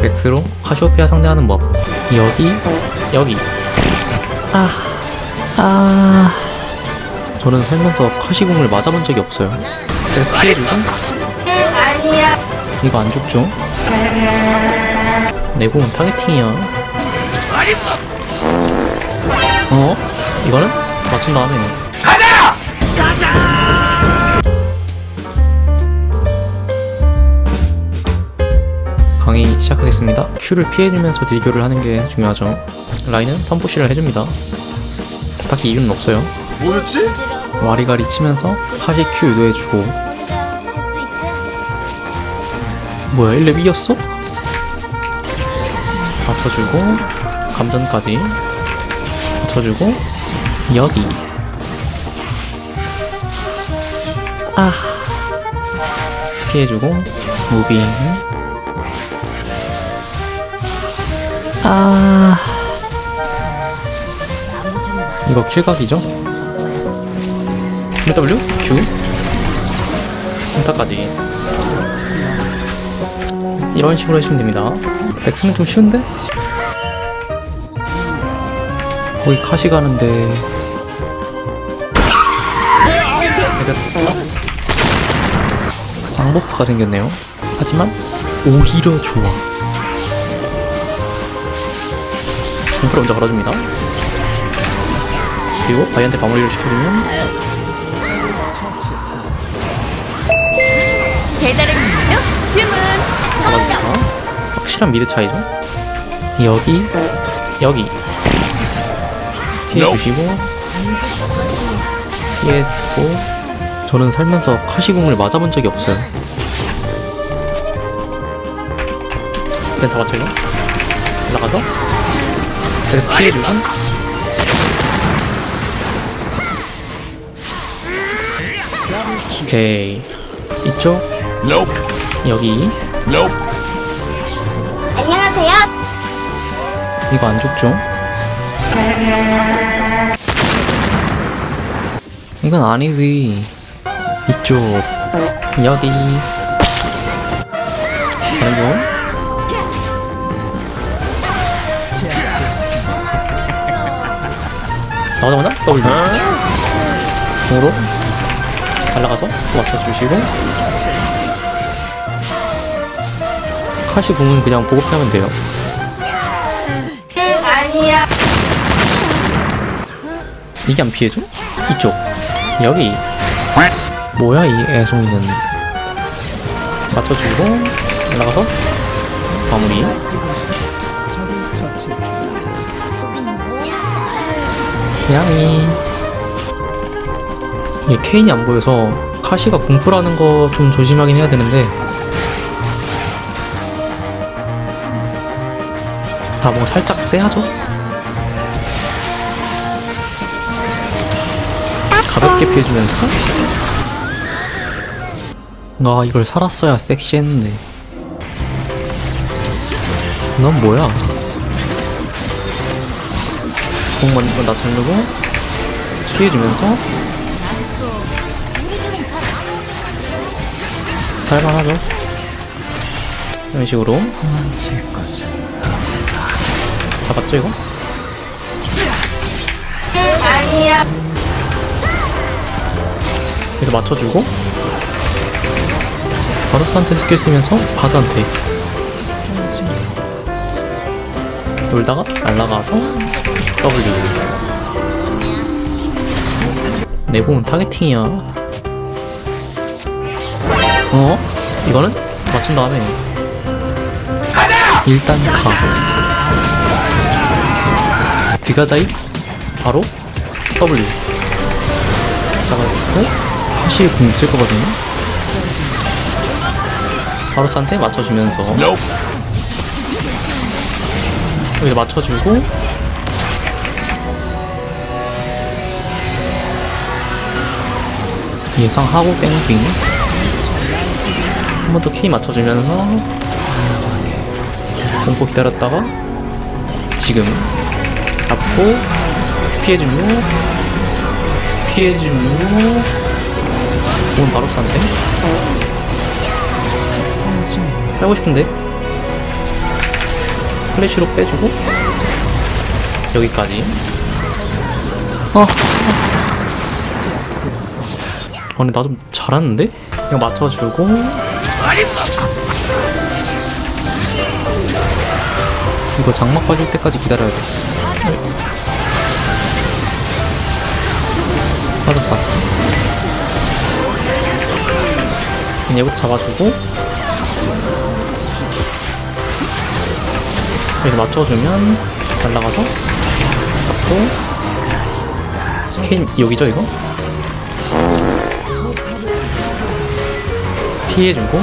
백스로 카시오페아 상대하는 법 여기 여기 아 아. 저는 살면서 카시공을 맞아본 적이 없어요 그래서 피해주고 이거 안 죽죠? 내 공은 타겟팅이야 어? 이거는? 맞춘 다음에 시작하겠습니다. Q를 피해주면서 딜교를 하는 게 중요하죠. 라인은 선푸시를 해줍니다. 딱히 이유는 없어요. 뭐였지? 와리가리 치면서 하시 Q 유도해주고 뭐야 1렙 이겼어? 맞춰주고 감전까지 맞춰주고 여기 아 피해주고 무빙 아. 이거 킬각이죠? W? Q? 한타까지. 이런 식으로 해주면 됩니다. 백스는 좀 쉬운데? 거의 카시 가는데. 쌍버프가 생겼네요. 하지만 오히려 좋아 공프를 먼저 걸어줍니다. 그리고 바이한테 마무리를 시켜주면 배달의 민족 주문. 잡아주고 확실한 미드 차이죠? 여기 여기. 피해주시고 피해주고. 저는 살면서 카시공을 맞아본 적이 없어요. 일단 잡아쳐요 올라가서 그래서 피해주고 오케이 이쪽 Nope. 여기 Nope. 안녕하세요 이거 안 죽죠? 이건 아니지. 이쪽, 여기. 다른 쪽. 나오자마자 W. 공으로 날라가서 또 맞춰주시고. 카시 공은 그냥 보고 피하면 돼요. 아니야 이게 안 피해줘? 이쪽 여기 뭐야 이 애송이는 맞춰주고 올라가서 마무리 야미 이게 케인이 안 보여서 카시가 공풀하는 거 좀 조심하긴 해야 되는데. 아 뭐 살짝 쎄하죠? 가볍게 피해주면서 아 이걸 살았어야 섹시했는데. 넌 뭐야 공 먼저 낮추고 피해주면서 살만하죠. 이런 식으로. 잡았죠 이거? 아니야 그래서 맞춰주고. 바루스한테 스킬 쓰면서 바드한테 놀다가 날라가서 W 내공은 타겟팅이야. 어? 이거는? 맞춘 다음에 일단 가. 디가자이? 바로 W. 잡아주고 사실 공 있을 거거든요. 바로스한테 맞춰주면서. 여기서 맞춰주고. 예상하고 뺑빙. 한 번 더 K 맞춰주면서. 공포 기다렸다가 지금 잡고 피해주고 피해주고 오늘 바로 쐈는데? 빼고 싶은데? 플래시로 빼주고. 여기까지. 아, 아. 아니 나좀 잘하는데? 이거 맞춰주고. 이거 장막 빠질 때까지 기다려야 돼. 빠졌다. 얘부터 잡아주고 이렇게 맞춰주면 날라가서 잡고 케인 여기죠 이거? 피해주고